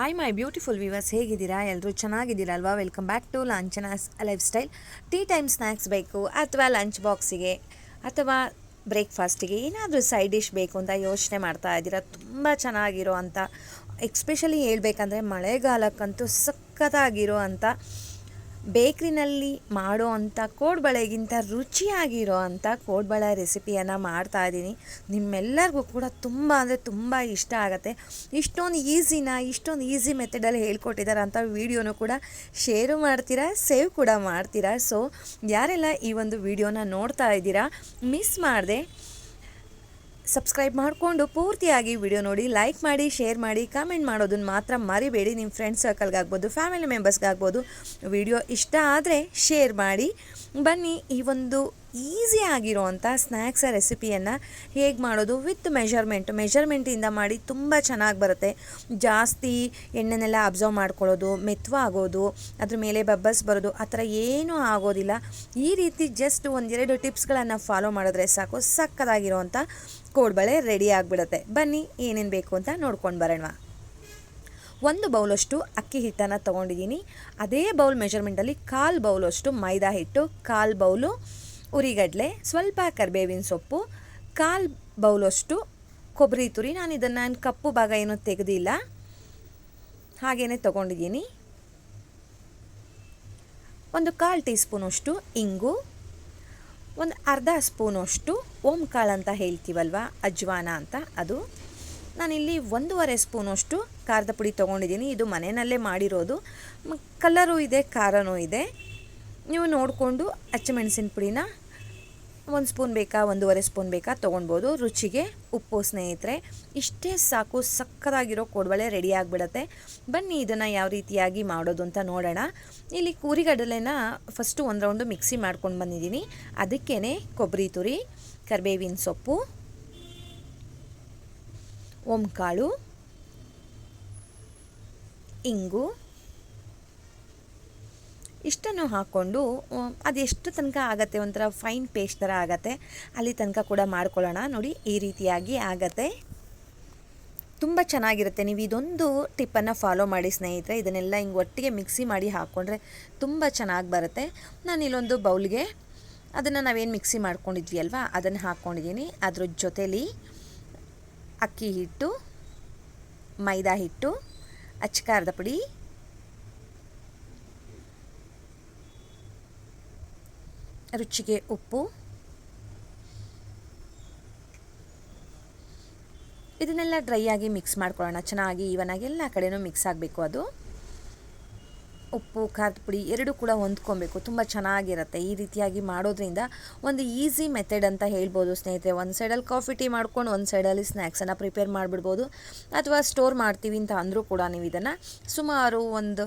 Hi my beautiful viewers ಹೇಗಿದ್ದೀರಾ? ಎಲ್ಲರೂ ಚೆನ್ನಾಗಿದ್ದೀರಾ ಅಲ್ವಾ welcome back to Lanchana's lifestyle tea time snacks ಬೇಕು ಅಥವಾ ಲಂಚ್ ಬಾಕ್ಸಿಗೆ ಅಥವಾ ಬ್ರೇಕ್ಫಾಸ್ಟಿಗೆ ಏನಾದರೂ ಸೈಡ್ ಡಿಶ್ ಬೇಕು ಅಂತ ಯೋಚನೆ ಮಾಡ್ತಾ ಇದ್ದೀರಾ? ತುಂಬ ಚೆನ್ನಾಗಿರೋ ಅಂತ ಎಕ್ಸ್ಪೆಷಲಿ ಹೇಳಬೇಕಂದ್ರೆ ಮಳೆಗಾಲಕ್ಕಂತೂ ಸಖತ್ತಾಗಿರೋ ಅಂಥ ಬೇಕ್ರಿನಲ್ಲಿ ಮಾಡೋ ಅಂಥ ಕೋಡ್ಬಳೆಗಿಂತ ರುಚಿಯಾಗಿರೋ ಅಂಥ ಕೋಡ್ಬಳೆ ರೆಸಿಪಿಯನ್ನು ಮಾಡ್ತಾ ಇದ್ದೀನಿ. ನಿಮ್ಮೆಲ್ಲರಿಗೂ ಕೂಡ ತುಂಬ ಅಂದರೆ ತುಂಬ ಇಷ್ಟ ಆಗುತ್ತೆ. ಇಷ್ಟೊಂದು ಈಸಿನ, ಇಷ್ಟೊಂದು ಈಸಿ ಮೆಥಡಲ್ಲಿ ಹೇಳ್ಕೊಟ್ಟಿದ್ದಾರೆ ಅಂಥ ವೀಡಿಯೋನು ಕೂಡ ಶೇರು ಮಾಡ್ತೀರಾ, ಸೇವ್ ಕೂಡ ಮಾಡ್ತೀರಾ. ಸೊ, ಯಾರೆಲ್ಲ ಈ ಒಂದು ವಿಡಿಯೋನ ನೋಡ್ತಾ ಇದ್ದೀರಾ, ಮಿಸ್ ಮಾಡಿದೆ ಸಬ್ಸ್ಕ್ರೈಬ್ ಮಾಡಿಕೊಂಡು ಪೂರ್ತಿಯಾಗಿ ವಿಡಿಯೋ ನೋಡಿ ಲೈಕ್ ಮಾಡಿ ಶೇರ್ ಮಾಡಿ ಕಮೆಂಟ್ ಮಾಡೋದನ್ನು ಮಾತ್ರ ಮರಿಬೇಡಿ. ನಿಮ್ಮ ಫ್ರೆಂಡ್ ಸರ್ಕಲ್ಗಾಗ್ಬೋದು ಫ್ಯಾಮಿಲಿ ಮೆಂಬರ್ಸ್ಗಾಗ್ಬೋದು ವಿಡಿಯೋ ಇಷ್ಟ ಆದರೆ ಶೇರ್ ಮಾಡಿ. ಬನ್ನಿ, ಈ ಒಂದು ಈಸಿ ಆಗಿರುವಂಥ ಸ್ನ್ಯಾಕ್ಸ್ ರೆಸಿಪಿಯನ್ನು ಹೇಗೆ ಮಾಡೋದು? ವಿತ್ ಮೆಷರ್ಮೆಂಟ್ ಮೆಷರ್ಮೆಂಟಿಂದ ಮಾಡಿ ತುಂಬ ಚೆನ್ನಾಗಿ ಬರುತ್ತೆ. ಜಾಸ್ತಿ ಎಣ್ಣೆನೆಲ್ಲ ಅಬ್ಸರ್ವ್ ಮಾಡ್ಕೊಳ್ಳೋದು, ಮೆತ್ವ ಆಗೋದು, ಅದ್ರ ಮೇಲೆ ಬಬ್ಬಲ್ಸ್ ಬರೋದು, ಆ ಥರ ಏನೂ ಆಗೋದಿಲ್ಲ. ಈ ರೀತಿ ಜಸ್ಟ್ ಒಂದೆರಡು ಟಿಪ್ಸ್ಗಳನ್ನು ಫಾಲೋ ಮಾಡಿದ್ರೆ ಸಾಕು. ಸಕ್ಕದಾಗಿರೋವಂಥ ಕೋಡ್ಬಳೆ ರೆಡಿ ಆಗಿಬಿಡುತ್ತೆ. ಬನ್ನಿ, ಏನೇನು ಬೇಕು ಅಂತ ನೋಡ್ಕೊಂಡು ಬರೋಣ. ಒಂದು ಬೌಲಷ್ಟು ಅಕ್ಕಿ ಹಿಟ್ಟನ್ನು ತೊಗೊಂಡಿದ್ದೀನಿ. ಅದೇ ಬೌಲ್ ಮೆಷರ್ಮೆಂಟಲ್ಲಿ ಕಾಲು ಬೌಲಷ್ಟು ಮೈದಾ ಹಿಟ್ಟು, ಕಾಲು ಬೌಲು ಉರಿಗಡಲೆ, ಸ್ವಲ್ಪ ಕರಿಬೇವಿನ ಸೊಪ್ಪು, ಕಾಲು ಬೌಲಷ್ಟು ಕೊಬ್ಬರಿ ತುರಿ. ನಾನು ಇದನ್ನು ಕಪ್ಪು ಭಾಗ ಏನೂ ತೆಗೆದಿಲ್ಲ. ಹಾಗೇ ತೊಗೊಂಡಿದ್ದೀನಿ. ಒಂದು ಕಾಲು ಟೀ ಸ್ಪೂನಷ್ಟು ಇಂಗು ಒಂದು ಅರ್ಧ ಸ್ಪೂನಷ್ಟು ಓಂ ಕಾಳು ಅಂತ ಹೇಳ್ತೀವಲ್ವ? ಅಜ್ವಾನ ಅಂತ ಅದು. ನಾನಿಲ್ಲಿ ಒಂದೂವರೆ ಸ್ಪೂನಷ್ಟು ಖಾರದ ಪುಡಿ ತೊಗೊಂಡಿದ್ದೀನಿ. ಇದು ಮನೆಯಲ್ಲೇ ಮಾಡಿರೋದು. ಕಲರು ಇದೆ, ಖಾರನೂ ಇದೆ. ನೀವು ನೋಡಿಕೊಂಡು ಅಚ್ಚಮೆಣಸಿನ ಪುಡಿನ ಒಂದು ಸ್ಪೂನ್ ಬೇಕಾ, ಒಂದೂವರೆ ಸ್ಪೂನ್ ಬೇಕಾ ತೊಗೊಳ್ಬೋದು. ರುಚಿಗೆ ಉಪ್ಪು, ಸ್ನೇಹಿತರೆ, ಇಷ್ಟೇ ಸಾಕು. ಸಕ್ಕದಾಗಿರೋ ಕೋಡ್ಬಳೆ ರೆಡಿ ಆಗಿಬಿಡತ್ತೆ. ಬನ್ನಿ ಇದನ್ನು ಯಾವ ರೀತಿಯಾಗಿ ಮಾಡೋದು ಅಂತ ನೋಡೋಣ. ಇಲ್ಲಿ ಕೂರಿಗಡಲೆನ ಫಸ್ಟು ಒಂದು ರೌಂಡು ಮಿಕ್ಸಿ ಮಾಡ್ಕೊಂಡು ಬಂದಿದ್ದೀನಿ. ಅದಕ್ಕೇ ಕೊಬ್ಬರಿ ತುರಿ, ಕರಿಬೇವಿನ ಸೊಪ್ಪು, ಓಂಕಾಳು, ಇಂಗು ಇಷ್ಟನ್ನು ಹಾಕ್ಕೊಂಡು ಅದೆಷ್ಟು ತನಕ ಆಗುತ್ತೆ? ಒಂಥರ ಫೈನ್ ಪೇಸ್ಟ್ ಥರ ಆಗುತ್ತೆ. ಅಲ್ಲಿ ತನಕ ಕೂಡ ಮಾಡ್ಕೊಳ್ಳೋಣ. ನೋಡಿ, ಈ ರೀತಿಯಾಗಿ ಆಗತ್ತೆ. ತುಂಬ ಚೆನ್ನಾಗಿರುತ್ತೆ. ನೀವು ಇದೊಂದು ಟಿಪ್ಪನ್ನು ಫಾಲೋ ಮಾಡಿ, ಸ್ನೇಹಿತರೆ. ಇದನ್ನೆಲ್ಲ ಹಿಂಗೆ ಒಟ್ಟಿಗೆ ಮಿಕ್ಸಿ ಮಾಡಿ ಹಾಕ್ಕೊಂಡ್ರೆ ತುಂಬ ಚೆನ್ನಾಗಿ ಬರುತ್ತೆ. ನಾನು ಇಲ್ಲೊಂದು ಬೌಲ್ಗೆ ಅದನ್ನು ನಾವೇನು ಮಿಕ್ಸಿ ಮಾಡ್ಕೊಂಡಿದ್ವಿ ಅಲ್ವಾ? ಅದನ್ನು ಹಾಕ್ಕೊಂಡಿದ್ದೀನಿ ಅದ್ರ ಜೊತೇಲಿ ಅಕ್ಕಿ ಹಿಟ್ಟು, ಮೈದಾ ಹಿಟ್ಟು ಅಚ್ಚಕಾರದ ಪುಡಿ ರುಚಿಗೆ ಉಪ್ಪು. ಇದನ್ನೆಲ್ಲ ಡ್ರೈ ಆಗಿ ಮಿಕ್ಸ್ ಮಾಡ್ಕೊಳ್ಳೋಣ. ಚೆನ್ನಾಗಿ ಈವನಾಗಿ ಎಲ್ಲ ಕಡೆನೂ ಮಿಕ್ಸ್ ಆಗಬೇಕು ಅದು. ಉಪ್ಪು, ಖಾರದ ಪುಡಿ ಎರಡೂ ಕೂಡ ಹೊಂದ್ಕೊಬೇಕು. ತುಂಬ ಚೆನ್ನಾಗಿರುತ್ತೆ. ಈ ರೀತಿಯಾಗಿ ಮಾಡೋದ್ರಿಂದ ಒಂದು ಈಸಿ ಮೆಥಡ್ ಅಂತ ಹೇಳ್ಬೋದು ಸ್ನೇಹಿತರೆ. ಒಂದು ಸೈಡಲ್ಲಿ ಕಾಫಿ, ಟೀ ಮಾಡ್ಕೊಂಡು ಒಂದು ಸೈಡಲ್ಲಿ ಸ್ನ್ಯಾಕ್ಸನ್ನು ಪ್ರಿಪೇರ್ ಮಾಡಿಬಿಡ್ಬೋದು. ಅಥವಾ ಸ್ಟೋರ್ ಮಾಡ್ತೀವಿ ಅಂತ ಅಂದರೂ ಕೂಡ ನೀವು ಇದನ್ನು ಸುಮಾರು ಒಂದು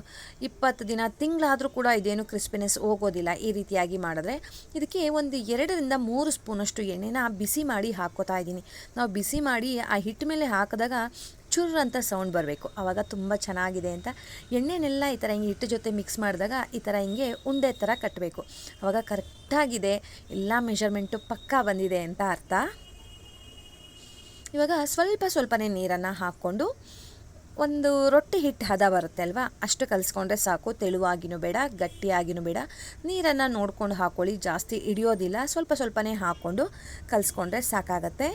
ಇಪ್ಪತ್ತು ದಿನ, ತಿಂಗಳಾದರೂ ಕೂಡ ಇದೇನು ಕ್ರಿಸ್ಪಿನೆಸ್ ಹೋಗೋದಿಲ್ಲ ಈ ರೀತಿಯಾಗಿ ಮಾಡಿದ್ರೆ. ಇದಕ್ಕೆ ಒಂದು ಎರಡರಿಂದ ಮೂರು ಸ್ಪೂನಷ್ಟು ಎಣ್ಣೆನ ಬಿಸಿ ಮಾಡಿ ಹಾಕೋತಾ ಇದ್ದೀನಿ. ನಾವು ಬಿಸಿ ಮಾಡಿ ಆ ಹಿಟ್ಟು ಮೇಲೆ ಹಾಕಿದಾಗ ಚುರ್ ಅಂತ ಸೌಂಡ್ ಬರಬೇಕು. ಆವಾಗ ತುಂಬ ಚೆನ್ನಾಗಿದೆ ಅಂತ ಎಣ್ಣೆನೆಲ್ಲ ಈ ಥರ ಹಿಂಗೆ ಹಿಟ್ಟು ಜೊತೆ ಮಿಕ್ಸ್ ಮಾಡಿದಾಗ ಈ ಥರ ಹಿಂಗೆ ಉಂಡೆ ಥರ ಕಟ್ಟಬೇಕು ಆವಾಗ ಕರೆಕ್ಟಾಗಿದೆ ಎಲ್ಲ ಮೆಷರ್ಮೆಂಟು ಪಕ್ಕಾ ಬಂದಿದೆ ಅಂತ ಅರ್ಥ. ಇವಾಗ ಸ್ವಲ್ಪ ಸ್ವಲ್ಪನೇ ನೀರನ್ನು ಹಾಕ್ಕೊಂಡು ಒಂದು ರೊಟ್ಟಿ ಹಿಟ್ಟು ಹದ ಬರುತ್ತೆ ಅಲ್ವಾ? ಅಷ್ಟು ಕಲಿಸ್ಕೊಂಡ್ರೆ ಸಾಕು. ತೆಳುವಾಗಿನೂ ಬೇಡ, ಗಟ್ಟಿಯಾಗಿನೂ ಬೇಡ. ನೀರನ್ನು ನೋಡ್ಕೊಂಡು ಹಾಕ್ಕೊಳ್ಳಿ ಜಾಸ್ತಿ ಹಿಡಿಯೋದಿಲ್ಲ. ಸ್ವಲ್ಪ ಸ್ವಲ್ಪನೇ ಹಾಕ್ಕೊಂಡು ಕಲಿಸ್ಕೊಂಡ್ರೆ ಸಾಕಾಗತ್ತೆ.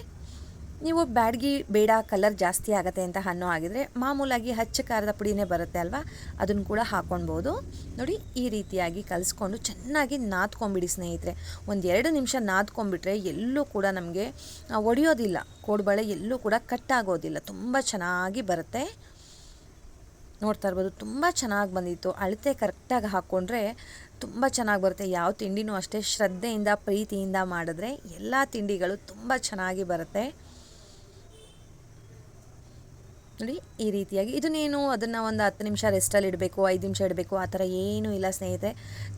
ನೀವು ಬ್ಯಾಡ್ಗಿ, ಬೇಡ, ಕಲರ್ ಜಾಸ್ತಿ ಆಗುತ್ತೆ ಅಂತ ಅನ್ನೋ ಆಗಿದರೆ ಮಾಮೂಲಾಗಿ ಹಚ್ಚ ಖಾರದ ಪುಡಿನೇ ಬರುತ್ತೆ ಅಲ್ವಾ? ಅದನ್ನು ಕೂಡ ಹಾಕ್ಕೊಳ್ಬೋದು ನೋಡಿ, ಈ ರೀತಿಯಾಗಿ ಕಲಿಸ್ಕೊಂಡು ಚೆನ್ನಾಗಿ ನಾದ್ಕೊಂಬಿಡಿ ಸ್ನೇಹಿತರೆ. ಒಂದು ಎರಡು ನಿಮಿಷ ನಾದ್ಕೊಂಬಿಟ್ರೆ ಎಲ್ಲೂ ಕೂಡ ನಮಗೆ ಒಡೆಯೋದಿಲ್ಲ. ಕೋಡ್ಬಳೆ ಎಲ್ಲೂ ಕೂಡ ಕಟ್ಟಾಗೋದಿಲ್ಲ ತುಂಬ ಚೆನ್ನಾಗಿ ಬರುತ್ತೆ. ನೋಡ್ತಾ ಇರ್ಬೋದು, ತುಂಬ ಚೆನ್ನಾಗಿ ಬಂದಿತ್ತು. ಅಳತೆ ಕರೆಕ್ಟಾಗಿ ಹಾಕ್ಕೊಂಡ್ರೆ ತುಂಬ ಚೆನ್ನಾಗಿ ಬರುತ್ತೆ. ಯಾವ ತಿಂಡಿನೂ ಅಷ್ಟೇ ಶ್ರದ್ಧೆಯಿಂದ, ಪ್ರೀತಿಯಿಂದ ಮಾಡಿದ್ರೆ ಎಲ್ಲ ತಿಂಡಿಗಳು ತುಂಬ ಚೆನ್ನಾಗಿ ಬರುತ್ತೆ. ನೋಡಿ ಈ ರೀತಿಯಾಗಿ ಇದನ್ನೇನು ಅದನ್ನು ಒಂದು ಹತ್ತು ನಿಮಿಷ ರೆಸ್ಟಲ್ಲಿ ಇಡಬೇಕು, ಐದು ನಿಮಿಷ ಇಡಬೇಕು, ಆ ಥರ ಏನೂ ಇಲ್ಲ ಸ್ನೇಹಿತೆ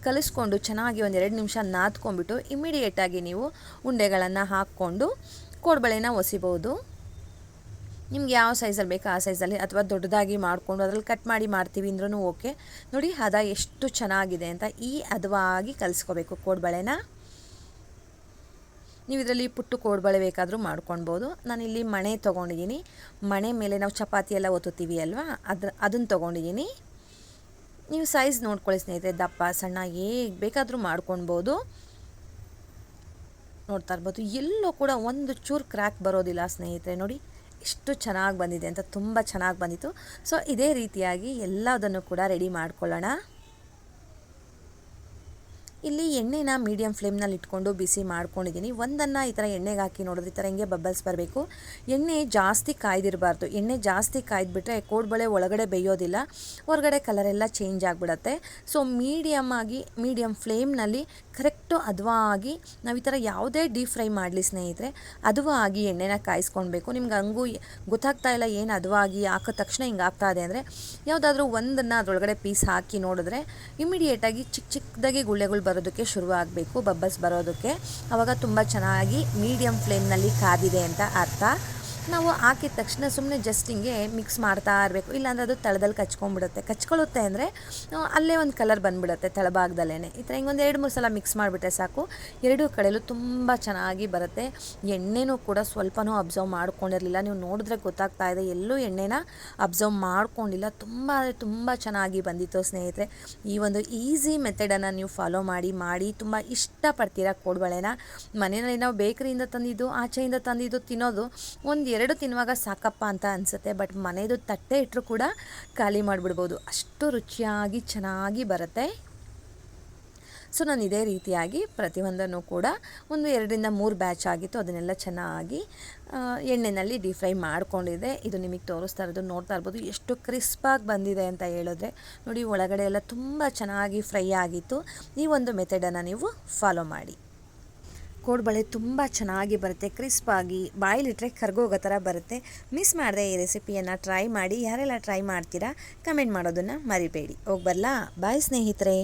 ಕಲಿಸ್ಕೊಂಡು ಚೆನ್ನಾಗಿ ಒಂದು ಎರಡು ನಿಮಿಷ ನಾದ್ಕೊಂಡ್ಬಿಟ್ಟು ಇಮಿಡಿಯೇಟಾಗಿ ನೀವು ಉಂಡೆಗಳನ್ನು ಹಾಕ್ಕೊಂಡು ಕೋಡ್ಬಳೆನ ಒಸಿಬೋದು. ನಿಮ್ಗೆ ಯಾವ ಸೈಜಲ್ಲಿ ಬೇಕು ಆ ಸೈಜಲ್ಲಿ ಅಥವಾ ದೊಡ್ಡದಾಗಿ ಮಾಡಿಕೊಂಡು ಅದರಲ್ಲಿ ಕಟ್ ಮಾಡಿ ಮಾಡ್ತೀವಿ ಅಂದ್ರೂ ಓಕೆ ನೋಡಿ ಹದ ಎಷ್ಟು ಚೆನ್ನಾಗಿದೆ ಅಂತ ಈ ಹದವಾಗಿ ಕಲಿಸ್ಕೋಬೇಕು ಕೋಡ್ಬಳೆನ. ನೀವು ಇದರಲ್ಲಿ ಪುಟ್ಟು ಕೋಡ್ಬಳೆ ಬೇಕಾದರೂ ಮಾಡ್ಕೊಳ್ಬೋದು ನಾನಿಲ್ಲಿ ಮಣೆ ತೊಗೊಂಡಿದ್ದೀನಿ. ಮಣೆ ಮೇಲೆ ನಾವು ಚಪಾತಿ ಎಲ್ಲ ಒತ್ತುತ್ತೀವಿ ಅಲ್ವಾ? ಅದ್ರ ಅದನ್ನು ತೊಗೊಂಡಿದ್ದೀನಿ. ನೀವು ಸೈಜ್ ನೋಡ್ಕೊಳ್ಳಿ ಸ್ನೇಹಿತರೆ, ದಪ್ಪ, ಸಣ್ಣ, ಹೇಗೆ ಬೇಕಾದರೂ ಮಾಡ್ಕೊಳ್ಬೋದು ನೋಡ್ತಾ ಇರ್ಬೋದು. ಎಲ್ಲೂ ಕೂಡ ಒಂದು ಚೂರು ಕ್ರ್ಯಾಕ್ ಬರೋದಿಲ್ಲ ಸ್ನೇಹಿತರೆ, ನೋಡಿ. ಎಷ್ಟು ಚೆನ್ನಾಗಿ ಬಂದಿದೆ ಅಂತ, ತುಂಬ ಚೆನ್ನಾಗಿ ಬಂದಿತ್ತು. ಸೊ ಇದೇ ರೀತಿಯಾಗಿ ಎಲ್ಲದನ್ನು ಕೂಡ ರೆಡಿ ಮಾಡ್ಕೊಳ್ಳೋಣ. ಇಲ್ಲಿ ಎಣ್ಣೆನ ಮೀಡಿಯಮ್ ಫ್ಲೇಮ್ನಲ್ಲಿ ಇಟ್ಕೊಂಡು ಬಿಸಿ ಮಾಡ್ಕೊಂಡಿದ್ದೀನಿ. ಒಂದನ್ನು ಈ ಥರ ಎಣ್ಣೆಗೆ ಹಾಕಿ ನೋಡಿದ್ರೆ ಈ ಥರ ಹಿಂಗೆ ಬಬ್ಬಲ್ಸ್ ಬರಬೇಕು. ಎಣ್ಣೆ ಜಾಸ್ತಿ ಕಾಯ್ದಿರಬಾರ್ದು. ಎಣ್ಣೆ ಜಾಸ್ತಿ ಕಾಯ್ದುಬಿಟ್ರೆ ಕೋಡ್ಬಳೆ ಒಳಗಡೆ ಬೇಯೋದಿಲ್ಲ. ಹೊರಗಡೆ ಕಲರೆಲ್ಲ ಚೇಂಜ್ ಆಗಿಬಿಡತ್ತೆ. ಸೊ ಮೀಡಿಯಮ್ ಆಗಿ ಮೀಡಿಯಮ್ ಫ್ಲೇಮ್ನಲ್ಲಿ ಕರೆಕ್ಟು ಹದವಾಗಿ ನಾವು ಈ ಥರ ಯಾವುದೇ ಡೀಪ್ ಫ್ರೈ ಮಾಡಲಿ ಸ್ನೇಹಿತರೆ ಹದವಾಗಿ ಎಣ್ಣೆನ ಕಾಯಿಸ್ಕೊಳ್ಬೇಕು ನಿಮ್ಗೆ ಹಂಗೂ ಗೊತ್ತಾಗ್ತಾ ಇಲ್ಲ ಏನು ಹದವಾಗಿ ಹಾಕಿದ ತಕ್ಷಣ ಹಿಂಗೆ ಆಗ್ತಾ ಇದೆ ಅಂದರೆ, ಯಾವುದಾದ್ರೂ ಒಂದನ್ನು ಅದರೊಳಗಡೆ ಪೀಸ್ ಹಾಕಿ ನೋಡಿದ್ರೆ ಇಮಿಡಿಯೇಟಾಗಿ ಚಿಕ್ಕ ಚಿಕ್ಕದಾಗಿ ಗುಳ್ಳೆಗಳು ಬರೋದಕ್ಕೆ ಶುರು ಆಗಬೇಕು ಬಬ್ಬಲ್ಸ್ ಬರೋದಕ್ಕೆ. ಆವಾಗ ತುಂಬ ಚೆನ್ನಾಗಿ ಮೀಡಿಯಮ್ ಫ್ಲೇಮ್ನಲ್ಲಿ ಕಾದಿದೆ ಅಂತ ಅರ್ಥ. ನಾವು ಹಾಕಿದ ತಕ್ಷಣ ಸುಮ್ಮನೆ ಜಸ್ಟ್ ಹಿಂಗೆ ಮಿಕ್ಸ್ ಮಾಡ್ತಾ ಇರಬೇಕು. ಇಲ್ಲಾಂದರೆ ಅದು ತಳದಲ್ಲಿ ಕಚ್ಕೊಂಡ್ಬಿಡುತ್ತೆ. ಕಚ್ಕೊಳ್ಳುತ್ತೆ ಅಂದರೆ ಅಲ್ಲೇ ಒಂದು ಕಲರ್ ಬಂದುಬಿಡುತ್ತೆ ತಳಭಾಗದಲ್ಲೇ ಈ ಥರ ಹಿಂಗೆ ಒಂದು ಎರಡು ಮೂರು ಸಲ ಮಿಕ್ಸ್ ಮಾಡಿಬಿಟ್ರೆ ಸಾಕು. ಎರಡೂ ಕಡೆಯಲ್ಲೂ ತುಂಬ ಚೆನ್ನಾಗಿ ಬರುತ್ತೆ. ಎಣ್ಣೆನೂ ಕೂಡ ಸ್ವಲ್ಪನೂ ಅಬ್ಸರ್ವ್ ಮಾಡ್ಕೊಂಡಿರಲಿಲ್ಲ. ನೀವು ನೋಡಿದ್ರೆ ಗೊತ್ತಾಗ್ತಾ ಇದೆ, ಎಲ್ಲೂ ಎಣ್ಣೆನ ಅಬ್ಸರ್ವ್ ಮಾಡ್ಕೊಂಡಿಲ್ಲ. ತುಂಬ ತುಂಬ ಚೆನ್ನಾಗಿ ಬಂದಿತ್ತು ಸ್ನೇಹಿತರೆ. ಈ ಒಂದು ಈಸಿ ಮೆಥಡನ್ನು ನೀವು ಫಾಲೋ ಮಾಡಿ ಮಾಡಿ, ತುಂಬ ಇಷ್ಟಪಡ್ತೀರಾ ಕೋಡ್ಬಳೆನ. ಮನೆಯಲ್ಲಿ ನಾವು ಬೇಕರಿಯಿಂದ ತಂದಿದ್ದು, ಆಚೆಯಿಂದ ತಂದಿದ್ದು ತಿನ್ನೋದು, ಒಂದು ಎರಡು ತಿನ್ನುವಾಗ ಸಾಕಪ್ಪ ಅಂತ ಅನಿಸುತ್ತೆ, ಬಟ್ ಮನೆಯದು ತಟ್ಟೆ ಇಟ್ಟರು ಕೂಡ ಖಾಲಿ ಮಾಡಿಬಿಡ್ಬೋದು. ಅಷ್ಟು ರುಚಿಯಾಗಿ ಚೆನ್ನಾಗಿ ಬರುತ್ತೆ. ಸೊ, ನಾನು ಇದೇ ರೀತಿಯಾಗಿ ಪ್ರತಿಯೊಂದನ್ನು ಕೂಡ ಒಂದು ಎರಡರಿಂದ ಮೂರು ಬ್ಯಾಚ್ ಆಗಿತ್ತು, ಅದನ್ನೆಲ್ಲ ಚೆನ್ನಾಗಿ ಎಣ್ಣೆಯಲ್ಲಿ ಡೀಪ್ ಫ್ರೈ ಮಾಡ್ಕೊಂಡಿದೆ ಇದು ನಿಮಗೆ ತೋರಿಸ್ತಾ ಇರೋದು, ನೋಡ್ತಾ ಇರ್ಬೋದು. ಎಷ್ಟು ಕ್ರಿಸ್ಪಾಗಿ ಬಂದಿದೆ ಅಂತ ಹೇಳಿದ್ರೆ, ನೋಡಿ, ಒಳಗಡೆ ಎಲ್ಲ ತುಂಬ ಚೆನ್ನಾಗಿ ಫ್ರೈ ಆಗಿತ್ತು. ಈ ಒಂದು ಮೆಥಡನ್ನು ನೀವು ಫಾಲೋ ಮಾಡಿ. ಕೋಡ್ಬಳೆ ತುಂಬ ಚೆನ್ನಾಗಿ ಬರುತ್ತೆ, ಕ್ರಿಸ್ಪಾಗಿ, ಬಾಯಿಲಿಟ್ರೆ ಕರ್ಗೋಗೋ ಥರ ಬರುತ್ತೆ. ಮಿಸ್ ಮಾಡದೆ ಈ ರೆಸಿಪಿಯನ್ನು ಟ್ರೈ ಮಾಡಿ, ಯಾರೆಲ್ಲ ಟ್ರೈ ಮಾಡ್ತೀರಾ ಕಮೆಂಟ್ ಮಾಡೋದನ್ನು ಮರಿಬೇಡಿ. ಹೋಗಿ ಬರಲಾ ಬಾಯ್ ಸ್ನೇಹಿತರೆ.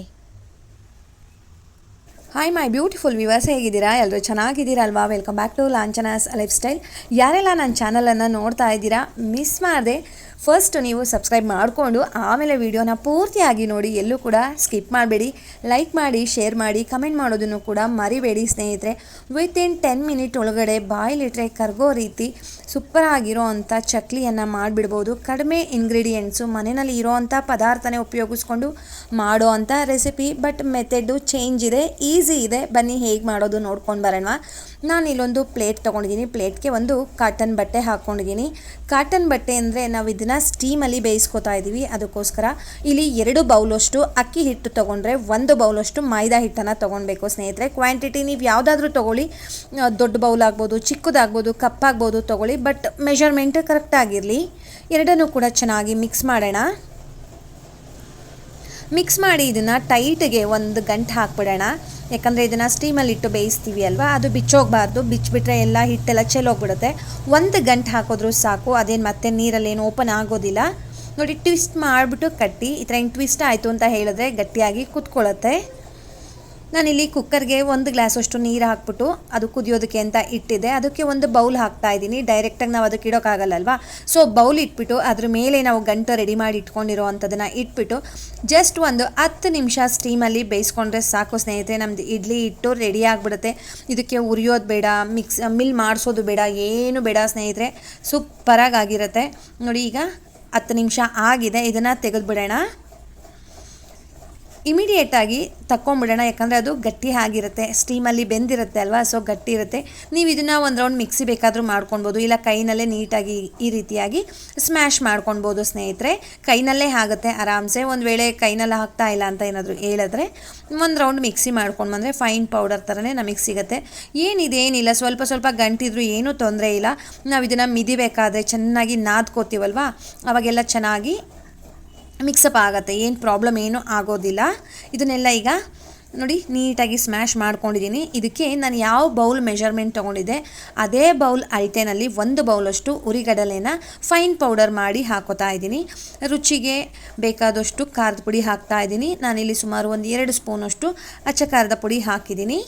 ಹಾಯ್ ಮೈ ಬ್ಯೂಟಿಫುಲ್ ವ್ಯೂವರ್ಸ್ ಹೇಗಿದ್ದೀರಾ? ಎಲ್ಲರೂ ಚೆನ್ನಾಗಿದ್ದೀರಾ ಅಲ್ವಾ welcome back to Lanchana's lifestyle ಯಾರೆಲ್ಲ ನನ್ನ ಚಾನಲನ್ನು ನೋಡ್ತಾ ಇದ್ದೀರಾ ಮಿಸ್ ಮಾಡದೆ ಫಸ್ಟ್ ನೀವು ಸಬ್ಸ್ಕ್ರೈಬ್ ಮಾಡಿಕೊಂಡು ಆಮೇಲೆ ವಿಡಿಯೋನ ಪೂರ್ತಿಯಾಗಿ ನೋಡಿ, ಎಲ್ಲೂ ಕೂಡ ಸ್ಕಿಪ್ ಮಾಡಬೇಡಿ. ಲೈಕ್ ಮಾಡಿ ಶೇರ್ ಮಾಡಿ ಕಮೆಂಟ್ ಮಾಡೋದನ್ನು ಕೂಡ ಮರಿಬೇಡಿ ಸ್ನೇಹಿತರೆ. ವಿತ್ ಇನ್ ಟೆನ್ ಮಿನಿಟ್ ಒಳಗಡೆ ಬಾಯಿಲಿಟ್ರೆ ಕರ್ಗೋ ರೀತಿ ಸೂಪರ್ ಆಗಿರೋ ಅಂಥ ಚಕ್ಲಿಯನ್ನು ಮಾಡಿಬಿಡ್ಬೋದು. ಕಡಿಮೆ ಇಂಗ್ರೀಡಿಯೆಂಟ್ಸು ಮನೆಯಲ್ಲಿ ಇರೋವಂಥ ಪದಾರ್ಥನೇ ಉಪಯೋಗಿಸ್ಕೊಂಡು ಮಾಡೋ ಅಂಥ ರೆಸಿಪಿ ಬಟ್ ಮೆಥಡು ಚೇಂಜ್ ಇದೆ ಈಸಿ ಇದೆ. ಬನ್ನಿ ಹೇಗೆ ಮಾಡೋದು ನೋಡ್ಕೊಂಡು ಬರೋಣ. ನಾನು ಇಲ್ಲೊಂದು ಪ್ಲೇಟ್ ತೊಗೊಂಡಿದ್ದೀನಿ. ಪ್ಲೇಟ್ಗೆ ಒಂದು ಕಾಟನ್ ಬಟ್ಟೆ ಹಾಕ್ಕೊಂಡಿದ್ದೀನಿ ಕಾಟನ್ ಬಟ್ಟೆ ಅಂದರೆ ನಾವು ಸ್ಟೀಮಲ್ಲಿ ಬೇಯಿಸ್ಕೊತಾ ಇದ್ದೀವಿ ಅದಕ್ಕೋಸ್ಕರ ಇಲ್ಲಿ ಎರಡು ಬೌಲಷ್ಟು ಅಕ್ಕಿ ಹಿಟ್ಟು ತೊಗೊಂಡ್ರೆ ಒಂದು ಬೌಲಷ್ಟು ಮೈದಾ ಹಿಟ್ಟನ್ನು ತೊಗೊಳ್ಬೇಕು ಸ್ನೇಹಿತರೆ. ಕ್ವಾಂಟಿಟಿ ನೀವು ಯಾವುದಾದ್ರೂ ತೊಗೊಳ್ಳಿ. ದೊಡ್ಡ ಬೌಲ್ ಆಗ್ಬೋದು, ಚಿಕ್ಕದಾಗ್ಬೋದು ಕಪ್ಪಾಗ್ಬೋದು ತೊಗೊಳ್ಳಿ ಬಟ್ ಮೆಷರ್ಮೆಂಟ್ ಕರೆಕ್ಟಾಗಿರಲಿ ಎರಡನ್ನೂ ಕೂಡ ಚೆನ್ನಾಗಿ ಮಿಕ್ಸ್ ಮಾಡೋಣ. ಮಿಕ್ಸ್ ಮಾಡಿ ಇದನ್ನು ಟೈಟ್ಗೆ ಒಂದು ಗಂಟೆ ಹಾಕ್ಬಿಡೋಣ. ಯಾಕಂದರೆ ಇದನ್ನು ಸ್ಟೀಮಲ್ಲಿ ಇಟ್ಟು ಬೇಯಿಸ್ತೀವಿ ಅಲ್ವಾ? ಅದು ಬಿಚ್ಚೋಗಬಾರ್ದು. ಬಿಚ್ಚಿಬಿಟ್ರೆ ಎಲ್ಲ ಹಿಟ್ಟೆಲ್ಲ ಚೆಲ್ಲೋಗ್ಬಿಡುತ್ತೆ. ಒಂದು ಗಂಟೆ ಹಾಕಿದ್ರೂ ಸಾಕು. ಅದೇನು ಮತ್ತೆ ನೀರಲ್ಲೇನು ಓಪನ್ ಆಗೋದಿಲ್ಲ. ನೋಡಿ ಟ್ವಿಸ್ಟ್ ಮಾಡಿಬಿಟ್ಟು ಕಟ್ಟಿ, ಈ ಥರ ಹಿಂಗೆ ಟ್ವಿಸ್ಟ್ ಆಯಿತು ಅಂತ ಹೇಳಿದ್ರೆ ಗಟ್ಟಿಯಾಗಿ ಕುತ್ಕೊಳ್ಳುತ್ತೆ ನಾನಿಲ್ಲಿ ಕುಕ್ಕರ್ಗೆ ಒಂದು ಗ್ಲಾಸಷ್ಟು ನೀರು ಹಾಕ್ಬಿಟ್ಟು ಅದು ಕುದಿಯೋದಕ್ಕೆ ಅಂತ ಇಟ್ಟಿದೆ ಅದಕ್ಕೆ ಒಂದು ಬೌಲ್ ಹಾಕ್ತಾ ಇದ್ದೀನಿ. ಡೈರೆಕ್ಟಾಗಿ ನಾವು ಅದಕ್ಕೆ ಇಡೋಕ್ಕಾಗಲ್ಲಲ್ವಾ ಸೊ ಬೌಲ್ ಇಟ್ಬಿಟ್ಟು ಅದ್ರ ಮೇಲೆ ನಾವು ಗಂಟು ರೆಡಿ ಮಾಡಿ ಇಟ್ಕೊಂಡಿರೋ ಅಂಥದ್ದನ್ನು ಇಟ್ಬಿಟ್ಟು ಜಸ್ಟ್ ಒಂದು ಹತ್ತು ನಿಮಿಷ ಸ್ಟೀಮಲ್ಲಿ ಬೇಯಿಸ್ಕೊಂಡ್ರೆ ಸಾಕು ಸ್ನೇಹಿತರೆ. ನಮ್ಮದು ಇಡ್ಲಿ ಇಟ್ಟು ರೆಡಿ ಆಗಿಬಿಡುತ್ತೆ. ಇದಕ್ಕೆ ಉರಿಯೋದು ಬೇಡ ಮಿಕ್ಸ್ ಮಿಲ್ ಮಾಡಿಸೋದು ಬೇಡ, ಏನು ಬೇಡ ಸ್ನೇಹಿತರೆ. ಸೂಪರಾಗಿ ಆಗಿರುತ್ತೆ. ನೋಡಿ ಈಗ ಹತ್ತು ನಿಮಿಷ ಆಗಿದೆ. ಇದನ್ನು ತೆಗೆದುಬಿಡೋಣ. ಇಮಿಡಿಯೇಟಾಗಿ ತಕ್ಕೊಂಬಿಡೋಣ, ಯಾಕಂದರೆ ಅದು ಗಟ್ಟಿ ಆಗಿರುತ್ತೆ. ಸ್ಟೀಮಲ್ಲಿ ಬೆಂದಿರುತ್ತೆ ಅಲ್ವಾ? ಸೊ ಗಟ್ಟಿ ಇರುತ್ತೆ. ನೀವು ಇದನ್ನು ಒಂದು ರೌಂಡ್ ಮಿಕ್ಸಿ ಬೇಕಾದರೂ ಮಾಡ್ಕೊಳ್ಬೋದು ಇಲ್ಲ ಕೈನಲ್ಲೇ ನೀಟಾಗಿ ಈ ರೀತಿಯಾಗಿ ಸ್ಮ್ಯಾಶ್ ಮಾಡ್ಕೊಳ್ಬೋದು ಸ್ನೇಹಿತರೆ. ಕೈನಲ್ಲೇ ಆಗುತ್ತೆ ಆರಾಮ್ಸೆ. ಒಂದು ವೇಳೆ ಕೈನಲ್ಲಿ ಹಾಕ್ತಾ ಇಲ್ಲ ಅಂತ ಏನಾದರೂ ಹೇಳಿದ್ರೆ ಒಂದು ರೌಂಡ್ ಮಿಕ್ಸಿ ಮಾಡ್ಕೊಂಡು ಬಂದರೆ ಫೈನ್ ಪೌಡರ್ ಥರನೇ ನಮಗೆ ಸಿಗುತ್ತೆ. ಏನಿದೆ ಏನಿಲ್ಲ ಸ್ವಲ್ಪ ಸ್ವಲ್ಪ ಗಂಟಿದ್ರು ಏನೂ ತೊಂದರೆ ಇಲ್ಲ. ನಾವು ಇದನ್ನು ಮಿದಿಬೇಕಾದ್ರೆ ಚೆನ್ನಾಗಿ ನಾದ್ಕೋತೀವಲ್ವಾ? ಅವಾಗೆಲ್ಲ ಚೆನ್ನಾಗಿ ಮಿಕ್ಸಪ್ ಆಗುತ್ತೆ. ಏನು ಪ್ರಾಬ್ಲಮ್ ಏನೂ ಆಗೋದಿಲ್ಲ. ಇದನ್ನೆಲ್ಲ ಈಗ ನೋಡಿ, ನೀಟಾಗಿ ಸ್ಮ್ಯಾಶ್ ಮಾಡ್ಕೊಂಡಿದ್ದೀನಿ. ಇದಕ್ಕೆ ನಾನು ಯಾವ ಬೌಲ್ ಮೆಷರ್ಮೆಂಟ್ ತೊಗೊಂಡಿದ್ದೆ, ಅದೇ ಬೌಲ್ ಅಳತೆನಲ್ಲಿ ಒಂದು ಬೌಲಷ್ಟು ಉರಿಗಡಲೆನ ಫೈನ್ ಪೌಡರ್ ಮಾಡಿ ಹಾಕೋತಾ ಇದ್ದೀನಿ. ರುಚಿಗೆ ಬೇಕಾದಷ್ಟು ಖಾರದ ಪುಡಿ ಹಾಕ್ತಾ ಇದ್ದೀನಿ. ನಾನಿಲ್ಲಿ ಸುಮಾರು ಒಂದು ಎರಡು ಸ್ಪೂನಷ್ಟು ಅಚ್ಚ ಖಾರದ ಪುಡಿ ಹಾಕಿದ್ದೀನಿ.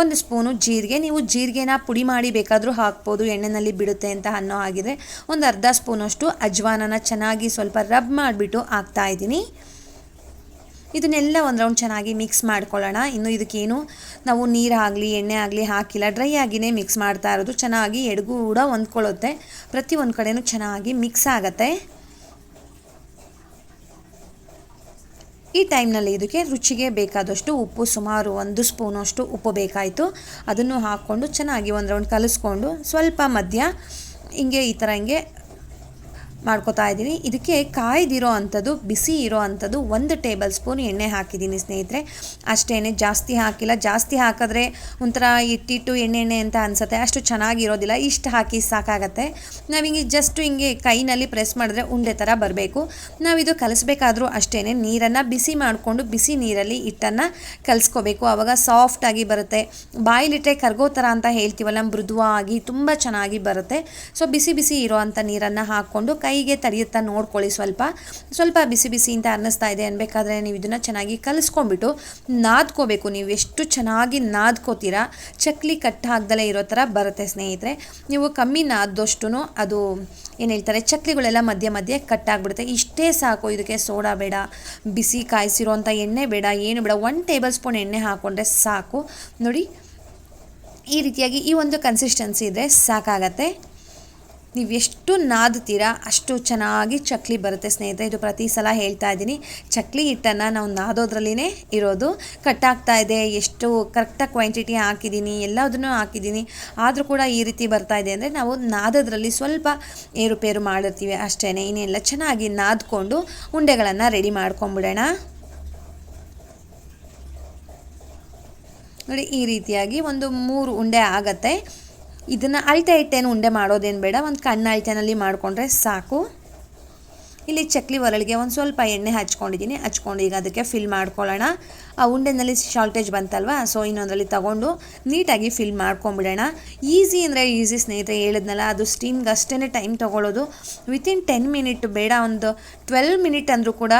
ಒಂದು ಸ್ಪೂನು ಜೀರಿಗೆ. ನೀವು ಜೀರಿಗೆನ ಪುಡಿ ಮಾಡಿ ಬೇಕಾದರೂ ಹಾಕ್ಬೋದು. ಎಣ್ಣೆಯಲ್ಲಿ ಬಿಡುತ್ತೆ ಅಂತ ಅನ್ನೋ ಹಾಗಿದ್ರೆ ಒಂದು ಅರ್ಧ ಸ್ಪೂನಷ್ಟು ಅಜ್ವಾನನ ಚೆನ್ನಾಗಿ ಸ್ವಲ್ಪ ರಬ್ ಮಾಡಿಬಿಟ್ಟು ಹಾಕ್ತಾ ಇದ್ದೀನಿ. ಇದನ್ನೆಲ್ಲ ಒಂದು ರೌಂಡ್ ಚೆನ್ನಾಗಿ ಮಿಕ್ಸ್ ಮಾಡ್ಕೊಳ್ಳೋಣ. ಇನ್ನು ಇದಕ್ಕೇನು ನಾವು ನೀರು ಆಗಲಿ, ಎಣ್ಣೆ ಆಗಲಿ ಹಾಕಿಲ್ಲ. ಡ್ರೈ ಆಗಿನೇ ಮಿಕ್ಸ್ ಮಾಡ್ತಾ ಇರೋದು. ಚೆನ್ನಾಗಿ ಎಡಗು ಕೂಡ ಹೊಂದ್ಕೊಳ್ಳುತ್ತೆ. ಪ್ರತಿ ಒಂದು ಕಡೆಯೂ ಚೆನ್ನಾಗಿ ಮಿಕ್ಸ್ ಆಗುತ್ತೆ. ಈ ಟೈಮ್ನಲ್ಲಿ ಇದಕ್ಕೆ ರುಚಿಗೆ ಬೇಕಾದಷ್ಟು ಉಪ್ಪು, ಸುಮಾರು ಒಂದು ಸ್ಪೂನಷ್ಟು ಉಪ್ಪು ಬೇಕಾಯಿತು. ಅದನ್ನು ಹಾಕ್ಕೊಂಡು ಚೆನ್ನಾಗಿ ಒಂದು ರೌಂಡ್ ಕಲಿಸ್ಕೊಂಡು ಸ್ವಲ್ಪ ಮಧ್ಯ ಹಿಂಗೆ ಈ ಥರ ಹಿಂಗೆ ಮಾಡ್ಕೋತಾ ಇದ್ದೀನಿ ಇದಕ್ಕೆ ಕಾಯ್ದಿರೋ ಅಂಥದ್ದು, ಬಿಸಿ ಇರೋ ಅಂಥದ್ದು ಒಂದು ಟೇಬಲ್ ಸ್ಪೂನ್ ಎಣ್ಣೆ ಹಾಕಿದ್ದೀನಿ ಸ್ನೇಹಿತರೆ. ಅಷ್ಟೇ ಜಾಸ್ತಿ ಹಾಕಿಲ್ಲ. ಜಾಸ್ತಿ ಹಾಕಿದ್ರೆ ಒಂಥರ ಇಟ್ಟಿಟ್ಟು ಎಣ್ಣೆ ಎಣ್ಣೆ ಅಂತ ಅನಿಸುತ್ತೆ. ಅಷ್ಟು ಚೆನ್ನಾಗಿರೋದಿಲ್ಲ. ಇಷ್ಟು ಹಾಕಿ ಸಾಕಾಗತ್ತೆ. ನಾವು ಹಿಂಗೆ ಜಸ್ಟ್ ಹಿಂಗೆ ಕೈನಲ್ಲಿ ಪ್ರೆಸ್ ಮಾಡಿದ್ರೆ ಉಂಡೆ ಥರ ಬರಬೇಕು. ನಾವಿದು ಕಲಿಸ್ಬೇಕಾದ್ರೂ ಅಷ್ಟೇ ನೀರನ್ನು ಬಿಸಿ ಮಾಡಿಕೊಂಡು ಬಿಸಿ ನೀರಲ್ಲಿ ಹಿಟ್ಟನ್ನು ಕಲಿಸ್ಕೋಬೇಕು. ಆವಾಗ ಸಾಫ್ಟಾಗಿ ಬರುತ್ತೆ. ಬಾಯಿಲಿಟ್ಟೆ ಕರ್ಗೋ ಥರ ಅಂತ ಹೇಳ್ತೀವಲ್ಲ, ಮೃದುವಾಗಿ, ತುಂಬ ಚೆನ್ನಾಗಿ ಬರುತ್ತೆ. ಸೊ ಬಿಸಿ ಬಿಸಿ ಇರೋ ಅಂಥ ನೀರನ್ನು ಹಾಕ್ಕೊಂಡು ಕೈಗೆ ತಡೆಯುತ್ತಾ ನೋಡ್ಕೊಳ್ಳಿ ಸ್ವಲ್ಪ. ಸ್ವಲ್ಪ ಬಿಸಿ ಬಿಸಿ ಅಂತ ಅನ್ನಿಸ್ತಾ ಇದೆ ಅನ್ಬೇಕಾದ್ರೆ ನೀವು ಇದನ್ನು ಚೆನ್ನಾಗಿ ಕಲಿಸ್ಕೊಂಡ್ಬಿಟ್ಟು ನಾದ್ಕೋಬೇಕು. ನೀವು ಎಷ್ಟು ಚೆನ್ನಾಗಿ ನಾದ್ಕೋತೀರಾ, ಚಕ್ಲಿ ಕಟ್ ಹಾಕ್ದಲೇ ಇರೋ ಥರ ಬರುತ್ತೆ ಸ್ನೇಹಿತರೆ. ನೀವು ಕಮ್ಮಿ ನಾದ್ದಷ್ಟು ಅದು ಏನು ಹೇಳ್ತಾರೆ, ಚಕ್ಲಿಗಳೆಲ್ಲ ಮಧ್ಯೆ ಮಧ್ಯೆ ಕಟ್ ಆಗಿಬಿಡುತ್ತೆ. ಇಷ್ಟೇ ಸಾಕು, ಇದಕ್ಕೆ ಸೋಡಾ ಬೇಡ, ಬಿಸಿ ಕಾಯಿಸಿರೋಂಥ ಎಣ್ಣೆ ಬೇಡ, ಏನು ಬೇಡ. ಒನ್ ಟೇಬಲ್ ಸ್ಪೂನ್ ಎಣ್ಣೆ ಹಾಕ್ಕೊಂಡ್ರೆ ಸಾಕು. ನೋಡಿ, ಈ ರೀತಿಯಾಗಿ ಈ ಒಂದು ಕನ್ಸಿಸ್ಟೆನ್ಸಿ ಇದ್ದರೆ ಸಾಕಾಗತ್ತೆ. ನೀವು ಎಷ್ಟು ನಾದುತ್ತೀರಾ ಅಷ್ಟು ಚೆನ್ನಾಗಿ ಚಕ್ಲಿ ಬರುತ್ತೆ ಸ್ನೇಹಿತರೆ. ಇದು ಪ್ರತಿ ಸಲ ಹೇಳ್ತಾ ಇದ್ದೀನಿ. ಚಕ್ಲಿ ಹಿಟ್ಟನ್ನು ನಾವು ನಾದೋದ್ರಲ್ಲಿನೇ ಇರೋದು. ಕಟ್ಟಾಗ್ತಾ ಇದೆ. ಎಷ್ಟು ಕರೆಕ್ಟಾಗಿ ಕ್ವಾಂಟಿಟಿ ಹಾಕಿದ್ದೀನಿ, ಎಲ್ಲದನ್ನು ಹಾಕಿದ್ದೀನಿ. ಆದರೂ ಕೂಡ ಈ ರೀತಿ ಬರ್ತಾ ಇದೆ ಅಂದರೆ ನಾವು ನಾದೋದ್ರಲ್ಲಿ ಸ್ವಲ್ಪ ಏರುಪೇರು ಮಾಡಿರ್ತೀವಿ ಅಷ್ಟೇ ಇನ್ನೆಲ್ಲ ಚೆನ್ನಾಗಿ ನಾದ್ಕೊಂಡು ಉಂಡೆಗಳನ್ನು ರೆಡಿ ಮಾಡ್ಕೊಂಬಿಡೋಣ. ನೋಡಿ ಈ ರೀತಿಯಾಗಿ ಒಂದು ಮೂರು ಉಂಡೆ ಆಗತ್ತೆ. ಇದನ್ನು ಅಳತೆ ಹಿಟ್ಟೇನು ಉಂಡೆ ಮಾಡೋದೇನು ಬೇಡ, ಒಂದು ಕಣ್ಣು ಅಳತೆನಲ್ಲಿ ಮಾಡಿಕೊಂಡ್ರೆ ಸಾಕು. ಇಲ್ಲಿ ಚಕ್ಲಿ ಒರಳಿಗೆ ಒಂದು ಸ್ವಲ್ಪ ಎಣ್ಣೆ ಹಚ್ಕೊಂಡಿದ್ದೀನಿ, ಹಚ್ಕೊಂಡು ಈಗ ಅದಕ್ಕೆ ಫಿಲ್ ಮಾಡ್ಕೊಳ್ಳೋಣ. ಆ ಉಂಡೆನಲ್ಲಿ ಶಾರ್ಟೇಜ್ ಬಂತಲ್ವಾ ಸೊ ಇನ್ನೊಂದರಲ್ಲಿ ತಗೊಂಡು ನೀಟಾಗಿ ಫಿಲ್ ಮಾಡ್ಕೊಂಬಿಡೋಣ. ಈಸಿ ಅಂದರೆ ಈಸಿ ಸ್ನೇಹಿತರೆ, ಹೇಳಿದ್ನಲ್ಲ, ಅದು ಸ್ಟೀಮ್ಗೆ ಅಷ್ಟೇ ಟೈಮ್ ತೊಗೊಳ್ಳೋದು ವಿತಿನ್ ಟೆನ್ ಮಿನಿಟ್ ಬೇಡ, ಒಂದು ಟ್ವೆಲ್ವ್ ಮಿನಿಟ್ ಅಂದರೂ ಕೂಡ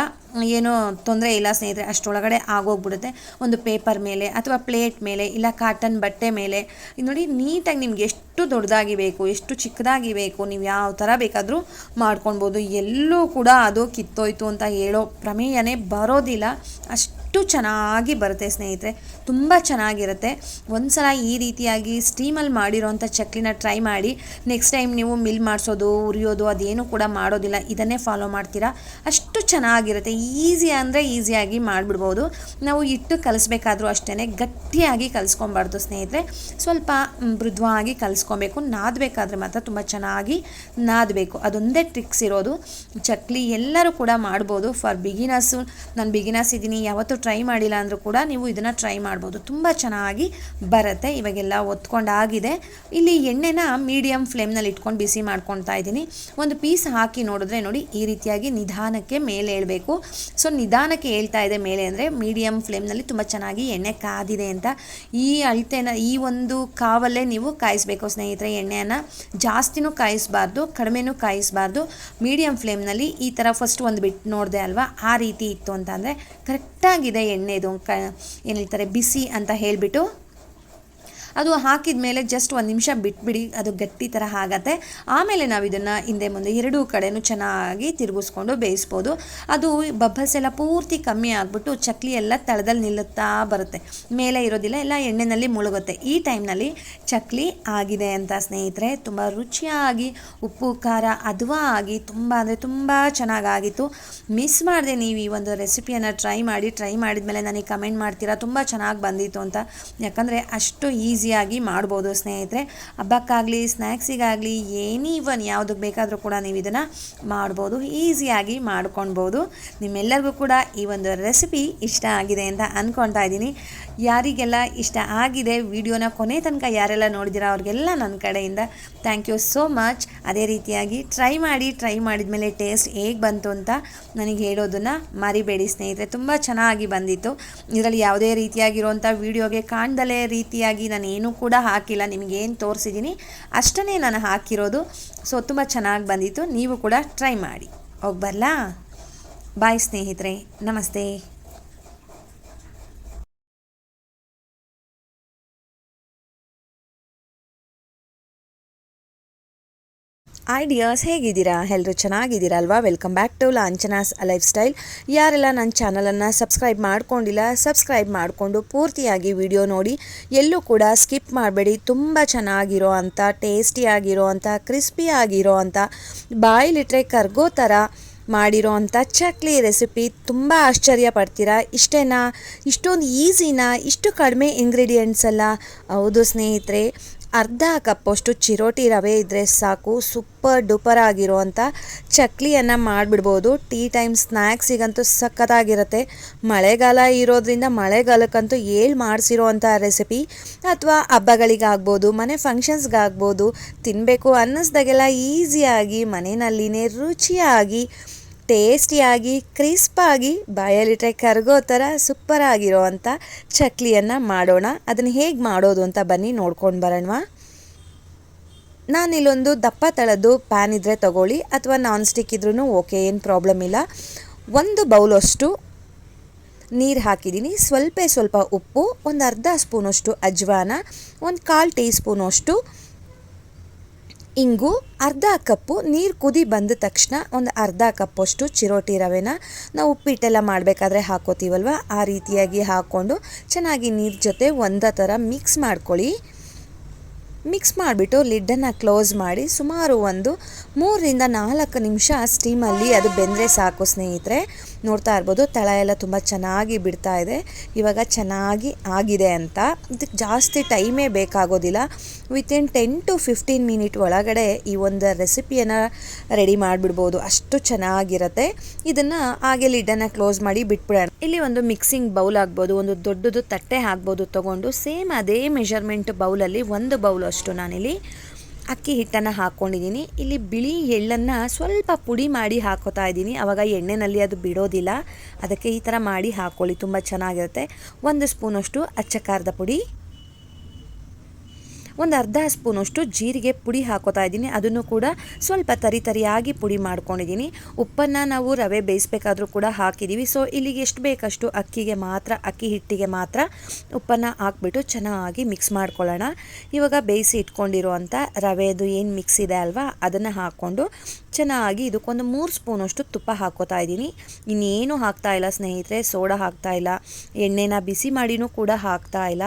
ಏನೂ ತೊಂದರೆ ಇಲ್ಲ ಸ್ನೇಹಿತರೆ ಅಷ್ಟರೊಳಗಡೆ ಆಗೋಗ್ಬಿಡುತ್ತೆ. ಒಂದು ಪೇಪರ್ ಮೇಲೆ ಅಥವಾ ಪ್ಲೇಟ್ ಮೇಲೆ ಇಲ್ಲ ಕಾಟನ್ ಬಟ್ಟೆ ಮೇಲೆ. ನೋಡಿ ನೀಟಾಗಿ ನಿಮ್ಗೆ ಎಷ್ಟು ದೊಡ್ಡದಾಗಿ ಬೇಕು ಎಷ್ಟು ಚಿಕ್ಕದಾಗಿ ಬೇಕು ನೀವು ಯಾವ ಥರ ಬೇಕಾದರೂ ಮಾಡ್ಕೊಳ್ಬೋದು. ಎಲ್ಲೂ ಕೂಡ ಅದು ಕಿತ್ತೋಯ್ತು ಅಂತ ಹೇಳೋ ಪ್ರಮೇಯನೇ ಬರೋದಿಲ್ಲ. ಅಷ್ಟು ಅಷ್ಟು ಚೆನ್ನಾಗಿ ಬರುತ್ತೆ ಸ್ನೇಹಿತರೆ. ತುಂಬ ಚೆನ್ನಾಗಿರುತ್ತೆ. ಒಂದು ಸಲ ಈ ರೀತಿಯಾಗಿ ಸ್ಟೀಮಲ್ಲಿ ಮಾಡಿರೋಂಥ ಚಕ್ಲಿನ ಟ್ರೈ ಮಾಡಿ, ನೆಕ್ಸ್ಟ್ ಟೈಮ್ ನೀವು ಮಿಲ್ ಮಾಡಿಸೋದು, ಉರಿಯೋದು, ಅದೇನು ಕೂಡ ಮಾಡೋದಿಲ್ಲ, ಇದನ್ನೇ ಫಾಲೋ ಮಾಡ್ತೀರಾ. ಅಷ್ಟು ಚೆನ್ನಾಗಿರುತ್ತೆ. ಈಸಿ ಅಂದರೆ ಈಸಿಯಾಗಿ ಮಾಡಿಬಿಡ್ಬೋದು. ನಾವು ಇಟ್ಟು ಕಲಿಸ್ಬೇಕಾದ್ರೂ ಅಷ್ಟೇ ಗಟ್ಟಿಯಾಗಿ ಕಲಿಸ್ಕೊಬಾರ್ದು ಸ್ನೇಹಿತರೆ. ಸ್ವಲ್ಪ ಮೃದುವಾಗಿ ಕಲಿಸ್ಕೊಬೇಕು. ನಾದಬೇಕಾದ್ರೆ ಮಾತ್ರ ತುಂಬ ಚೆನ್ನಾಗಿ ನಾದಬೇಕು. ಅದೊಂದೇ ಟ್ರಿಕ್ಸ್ ಇರೋದು. ಚಕ್ಲಿ ಎಲ್ಲರೂ ಕೂಡ ಮಾಡ್ಬೋದು. ಫಾರ್ ಬಿಗಿನರ್ಸು ನಾನು ಬಿಗಿನರ್ಸ್ ಇದ್ದೀನಿ. ಯಾವತ್ತೂ ಟ್ರೈ ಮಾಡಿಲ್ಲ ಅಂದರೂ ಕೂಡ ನೀವು ಇದನ್ನು ಟ್ರೈ ಮಾಡ್ಬೋದು. ತುಂಬ ಚೆನ್ನಾಗಿ ಬರುತ್ತೆ. ಇವಾಗೆಲ್ಲ ಒತ್ಕೊಂಡಾಗಿದೆ. ಇಲ್ಲಿ ಎಣ್ಣೆನ ಮೀಡಿಯಮ್ ಫ್ಲೇಮ್ನಲ್ಲಿ ಇಟ್ಕೊಂಡು ಬಿಸಿ ಮಾಡ್ಕೊತಾ ಇದ್ದೀನಿ. ಒಂದು ಪೀಸ್ ಹಾಕಿ ನೋಡಿದ್ರೆ ನೋಡಿ ಈ ರೀತಿಯಾಗಿ ನಿಧಾನಕ್ಕೆ ಮೇಲೆ ಏಳಬೇಕು ಸೊ ನಿಧಾನಕ್ಕೆ ಹೇಳ್ತಾ ಇದೆ ಮೇಲೆ ಅಂದರೆ ಮೀಡಿಯಮ್ ಫ್ಲೇಮ್ನಲ್ಲಿ ತುಂಬ ಚೆನ್ನಾಗಿ ಎಣ್ಣೆ ಕಾದಿದೆ ಅಂತ. ಈ ಅಳತೆನ, ಈ ಒಂದು ಕಾವಲ್ಲೇ ನೀವು ಕಾಯಿಸ್ಬೇಕು ಸ್ನೇಹಿತರೆ ಎಣ್ಣೆಯನ್ನು. ಜಾಸ್ತಿನೂ ಕಾಯಿಸಬಾರ್ದು, ಕಡಿಮೆನೂ ಕಾಯಿಸಬಾರ್ದು. ಮೀಡಿಯಮ್ ಫ್ಲೇಮ್ನಲ್ಲಿ ಈ ಥರ ಫಸ್ಟ್ ಒಂದು ಬಿಟ್ಟು ನೋಡಿದೆ ಅಲ್ವಾ? ಆ ರೀತಿ ಇತ್ತು ಅಂತ ಅಂದರೆ ಕರೆಕ್ಟಾಗಿದೆ ಎಣ್ಣೆದು ಕ ಏನು ಹೇಳ್ತಾರೆ ಬಿಸಿ ಅಂತ ಹೇಳಿಬಿಟ್ಟು ಅದು ಹಾಕಿದ ಮೇಲೆ ಜಸ್ಟ್ ಒಂದು ನಿಮಿಷ ಬಿಟ್ಬಿಡಿ, ಅದು ಗಟ್ಟಿ ಥರ ಆಗತ್ತೆ. ಆಮೇಲೆ ನಾವು ಇದನ್ನು ಹಿಂದೆ ಮುಂದೆ ಎರಡೂ ಕಡೆನೂ ಚೆನ್ನಾಗಿ ತಿರುಗಿಸ್ಕೊಂಡು ಬೇಯಿಸ್ಬೋದು. ಅದು ಬಬ್ಬಲ್ಸ್ ಎಲ್ಲ ಪೂರ್ತಿ ಕಮ್ಮಿ ಆಗಿಬಿಟ್ಟು ಚಕ್ಲಿ ಎಲ್ಲ ತಳದಲ್ಲಿ ನಿಲ್ಲುತ್ತಾ ಬರುತ್ತೆ. ಮೇಲೆ ಇರೋದಿಲ್ಲ, ಎಲ್ಲ ಎಣ್ಣೆಯಲ್ಲಿ ಮುಳುಗುತ್ತೆ. ಈ ಟೈಮ್ನಲ್ಲಿ ಚಕ್ಲಿ ಆಗಿದೆ ಅಂತ ಸ್ನೇಹಿತರೆ, ತುಂಬ ರುಚಿಯಾಗಿ, ಉಪ್ಪು, ಖಾರ, ಅದುವಾ ಆಗಿ ತುಂಬ ಅಂದರೆ ತುಂಬ ಚೆನ್ನಾಗಾಗಿತ್ತು. ಮಿಸ್ ಮಾಡಿದೆ ನೀವು ಈ ಒಂದು ರೆಸಿಪಿಯನ್ನು ಟ್ರೈ ಮಾಡಿ ಟ್ರೈ ಮಾಡಿದ ಮೇಲೆ ನನಗೆ ಕಮೆಂಟ್ ಮಾಡ್ತೀರಾ? ತುಂಬ ಚೆನ್ನಾಗಿ ಬಂದಿತ್ತು ಅಂತ. ಯಾಕಂದರೆ ಅಷ್ಟು ಈಸಿಯಾಗಿ ಮಾಡ್ಬೋದು ಸ್ನೇಹಿತರೆ. ಹಬ್ಬಕ್ಕಾಗಲಿ ಸ್ನ್ಯಾಕ್ಸಿಗಾಗಲಿ ಏನಿ ಇವನ್ ಯಾವುದಕ್ಕೆ ಬೇಕಾದರೂ ಕೂಡ ನೀವು ಇದನ್ನು ಮಾಡ್ಬೋದು, ಈಸಿಯಾಗಿ ಮಾಡ್ಕೊಳ್ಬೋದು ನಿಮ್ಮೆಲ್ಲರಿಗೂ ಕೂಡ ಈ ಒಂದು ರೆಸಿಪಿ ಇಷ್ಟ ಆಗಿದೆ ಅಂತ ಅಂದ್ಕೊಳ್ತಾ ಇದ್ದೀನಿ. ಯಾರಿಗೆಲ್ಲ ಇಷ್ಟ ಆಗಿದೆ ವಿಡಿಯೋನ ಕೊನೆ ತನಕ ಯಾರೆಲ್ಲ ನೋಡಿದಿರ ಅವ್ರಿಗೆಲ್ಲ ನನ್ನ ಕಡೆಯಿಂದ ಥ್ಯಾಂಕ್ ಯು ಸೋ ಮಚ್ ಅದೇ ರೀತಿಯಾಗಿ ಟ್ರೈ ಮಾಡಿ ಟ್ರೈ ಮಾಡಿದ ಮೇಲೆ ಟೇಸ್ಟ್ ಹೇಗೆ ಬಂತು ಅಂತ ನನಗೆ ಹೇಳೋದನ್ನು ಮರಿಬೇಡಿ ಸ್ನೇಹಿತರೆ. ತುಂಬ ಚೆನ್ನಾಗಿ ಬಂದಿತ್ತು. ಇದರಲ್ಲಿ ಯಾವುದೇ ರೀತಿಯಾಗಿರುವಂಥ ವಿಡಿಯೋಗೆ ಕಾಣ್ದಲೇ ರೀತಿಯಾಗಿ ನಾನು ಏನೂ ಕೂಡ ಹಾಕಿಲ್ಲ, ನಿಮಗೇನು ತೋರಿಸಿದ್ದೀನಿ ಅಷ್ಟನ್ನೇ ನಾನು ಹಾಕಿರೋದು. ಸೊ ತುಂಬ ಚೆನ್ನಾಗಿ ಬಂದಿತ್ತು. ನೀವು ಕೂಡ ಟ್ರೈ ಮಾಡಿ. ಹೋಗಿ ಬರಲಾ? ಬಾಯ್ ಸ್ನೇಹಿತರೆ. ನಮಸ್ತೆ. ಹಾಯ್ ಡಿಯರ್ಸ್ ಹೇಗಿದ್ದೀರಾ? ಎಲ್ಲರೂ ಚೆನ್ನಾಗಿದ್ದೀರಾ ಅಲ್ವಾ welcome back to Lanchana's lifestyle ಯಾರೆಲ್ಲ ನನ್ನ ಚಾನಲನ್ನು ಸಬ್ಸ್ಕ್ರೈಬ್ ಮಾಡ್ಕೊಂಡಿಲ್ಲ ಸಬ್ಸ್ಕ್ರೈಬ್ ಮಾಡಿಕೊಂಡು ಪೂರ್ತಿಯಾಗಿ ವಿಡಿಯೋ ನೋಡಿ, ಎಲ್ಲೂ ಕೂಡ ಸ್ಕಿಪ್ ಮಾಡಬೇಡಿ. ತುಂಬ ಚೆನ್ನಾಗಿರೋ ಅಂಥ ಟೇಸ್ಟಿಯಾಗಿರೋ ಅಂಥ ಕ್ರಿಸ್ಪಿಯಾಗಿರೋ ಅಂಥ ಬಾಯಿಲಿಟ್ರೆ ಕರ್ಗೋ ಥರ ಮಾಡಿರೋ ಅಂಥ ಚಕ್ಲಿ ರೆಸಿಪಿ ತುಂಬ ಆಶ್ಚರ್ಯ ಪಡ್ತೀರಾ ಇಷ್ಟೇನಾ? ಇಷ್ಟೊಂದು ಈಸಿನಾ ಇಷ್ಟು ಕಡಿಮೆ ಇಂಗ್ರೀಡಿಯೆಂಟ್ಸ್ ಎಲ್ಲ ಹೌದು ಸ್ನೇಹಿತರೆ ಅರ್ಧ ಕಪ್ಪಷ್ಟು ಚಿರೋಟಿ ರವೆ ಇದ್ದರೆ ಸಾಕು ಸೂಪರ್ ಡೂಪರ್ ಆಗಿರುವಂಥ ಚಕ್ಲಿಯನ್ನು ಮಾಡಿಬಿಡ್ಬೋದು. Tea time ಸ್ನ್ಯಾಕ್ಸಿಗಂತೂ ಸಖತ್ತಾಗಿರುತ್ತೆ. ಮಳೆಗಾಲ ಇರೋದ್ರಿಂದ ಮಳೆಗಾಲಕ್ಕಂತೂ ಏಳು ಮಾಡಿಸಿರೋ ಅಂಥ ರೆಸಿಪಿ ಅಥವಾ ಹಬ್ಬಗಳಿಗಾಗ್ಬೋದು, ಮನೆ ಫಂಕ್ಷನ್ಸ್ಗಾಗ್ಬೋದು ತಿನ್ನಬೇಕು ಅನ್ನಿಸ್ದಾಗೆಲ್ಲ ಈಸಿಯಾಗಿ ಮನೆಯಲ್ಲಿನೇ ರುಚಿಯಾಗಿ ಟೇಸ್ಟಿಯಾಗಿ, ಕ್ರಿಸ್ಪಾಗಿ ಬಾಯಲ್ಲಿಟ್ರೆ ಕರಗೋ ಥರ ಸೂಪರ್ ಅಂಥ ಚಕ್ಲಿಯನ್ನು ಮಾಡೋಣ. ಅದನ್ನು ಹೇಗೆ ಮಾಡೋದು ಅಂತ ಬನ್ನಿ ನೋಡ್ಕೊಂಡು ಬರೋಣವಾ. ನಾನಿಲ್ಲೊಂದು ದಪ್ಪ ತಳದ್ದು ಪ್ಯಾನ್ ಇದ್ದರೆ ತಗೊಳ್ಳಿ, ಅಥವಾ ನಾನ್ ಸ್ಟಿಕ್ ಇದ್ರೂ ಓಕೆ, ಏನು ಪ್ರಾಬ್ಲಮ್ ಇಲ್ಲ. ಒಂದು ಬೌಲಷ್ಟು ನೀರು ಹಾಕಿದ್ದೀನಿ. ಸ್ವಲ್ಪ ಸ್ವಲ್ಪ ಉಪ್ಪು, ಒಂದು ಅರ್ಧ ಸ್ಪೂನಷ್ಟು ಅಜ್ವಾನ, ಒಂದು ಕಾಲು ಟೀ ಸ್ಪೂನಷ್ಟು ಇಂಗು ಅರ್ಧ ಕಪ್ಪು ನೀರು ಕುದಿ ಬಂದ ತಕ್ಷಣ ಒಂದು ಅರ್ಧ ಕಪ್ಪಷ್ಟು ಚಿರೋಟಿ ರವೆನ ನಾವು ಉಪ್ಪಿಟ್ಟೆಲ್ಲ ಮಾಡಬೇಕಾದ್ರೆ ಹಾಕೋತೀವಲ್ವ? ಆ ರೀತಿಯಾಗಿ ಹಾಕ್ಕೊಂಡು ಚೆನ್ನಾಗಿ ನೀರು ಜೊತೆ ಒಂದೇ ಥರ ಮಿಕ್ಸ್ ಮಾಡ್ಕೊಳ್ಳಿ. ಮಿಕ್ಸ್ ಮಾಡಿಬಿಟ್ಟು ಲಿಡ್ಡನ್ನು ಕ್ಲೋಸ್ ಮಾಡಿ ಸುಮಾರು ಒಂದು ಮೂರರಿಂದ ನಾಲ್ಕು ನಿಮಿಷ ಸ್ಟೀಮಲ್ಲಿ ಅದು ಬೆಂದರೆ ಸಾಕು ಸ್ನೇಹಿತರೆ. ನೋಡ್ತಾ ಇರ್ಬೋದು. ತಳ ಎಲ್ಲ ತುಂಬ ಚೆನ್ನಾಗಿ ಬಿಡ್ತಾ ಇದೆ. ಇವಾಗ ಚೆನ್ನಾಗಿ ಆಗಿದೆ ಅಂತ. ಇದಕ್ಕೆ ಜಾಸ್ತಿ ಟೈಮೇ ಬೇಕಾಗೋದಿಲ್ಲ. Within ten to fifteen minute ಒಳಗಡೆ ಈ ಒಂದು ರೆಸಿಪಿಯನ್ನು ರೆಡಿ ಮಾಡಿಬಿಡ್ಬೋದು. ಅಷ್ಟು ಚೆನ್ನಾಗಿರುತ್ತೆ. ಇದನ್ನು ಹಾಗೆ ಲಿಡ್ಡನ್ನು ಕ್ಲೋಸ್ ಮಾಡಿ ಬಿಟ್ಬಿಡೋಣ. ಇಲ್ಲಿ ಒಂದು ಮಿಕ್ಸಿಂಗ್ ಬೌಲ್ ಆಗ್ಬೋದು. ಒಂದು ದೊಡ್ಡದು ತಟ್ಟೆ ಆಗ್ಬೋದು ತೊಗೊಂಡು. ಸೇಮ್ ಅದೇ ಮೆಷರ್ಮೆಂಟ್ ಬೌಲಲ್ಲಿ ಒಂದು ಬೌಲ್ ಅಷ್ಟು ನಾನಿಲ್ಲಿ ಅಕ್ಕಿ ಹಿಟ್ಟನ್ನು ಹಾಕ್ಕೊಂಡಿದ್ದೀನಿ ಇಲ್ಲಿ ಬಿಳಿ ಎಳ್ಳನ್ನು ಸ್ವಲ್ಪ ಪುಡಿ ಮಾಡಿ ಹಾಕೋತಾ ಇದ್ದೀನಿ. ಆವಾಗ ಎಣ್ಣೆನಲ್ಲಿ ಅದು ಬಿಡೋದಿಲ್ಲ. ಅದಕ್ಕೆ ಈ ಥರ ಮಾಡಿ ಹಾಕ್ಕೊಳ್ಳಿ ತುಂಬ ಚೆನ್ನಾಗಿರುತ್ತೆ. ಒಂದು ಸ್ಪೂನಷ್ಟು ಅಚ್ಚಕಾರದ ಪುಡಿ. ಒಂದು ಅರ್ಧ ಸ್ಪೂನಷ್ಟು ಜೀರಿಗೆ ಪುಡಿ ಹಾಕೋತಾ ಇದ್ದೀನಿ. ಅದನ್ನು ಕೂಡ ಸ್ವಲ್ಪ ತರಿ ತರಿಯಾಗಿ ಪುಡಿ ಮಾಡ್ಕೊಂಡಿದ್ದೀನಿ. ಉಪ್ಪನ್ನು ನಾವು ರವೆ ಬೇಯಿಸ್ಬೇಕಾದ್ರೂ ಕೂಡ ಹಾಕಿದ್ದೀವಿ. ಸೊ ಇಲ್ಲಿಗೆ ಎಷ್ಟು ಬೇಕಷ್ಟು ಅಕ್ಕಿಗೆ ಮಾತ್ರ, ಅಕ್ಕಿ ಹಿಟ್ಟಿಗೆ ಮಾತ್ರ ಉಪ್ಪನ್ನು ಹಾಕ್ಬಿಟ್ಟು ಚೆನ್ನಾಗಿ ಮಿಕ್ಸ್ ಮಾಡ್ಕೊಳ್ಳೋಣ. ಇವಾಗ ಬೇಯಿಸಿ ಇಟ್ಕೊಂಡಿರುವಂಥ ರವೆದು ಏನು ಮಿಕ್ಸ್ ಇದೆ ಅಲ್ವಾ? ಅದನ್ನು ಹಾಕ್ಕೊಂಡು ಚೆನ್ನಾಗಿ ಇದಕ್ಕೊಂದು ಮೂರು ಸ್ಪೂನಷ್ಟು ತುಪ್ಪ ಹಾಕೋತಾ ಇದ್ದೀನಿ. ಇನ್ನೇನು ಹಾಕ್ತಾ ಇಲ್ಲ ಸ್ನೇಹಿತರೆ, ಸೋಡಾ ಹಾಕ್ತಾ ಇಲ್ಲ. ಎಣ್ಣೆನ ಬಿಸಿ ಮಾಡಿನೂ ಕೂಡ ಹಾಕ್ತಾ ಇಲ್ಲ.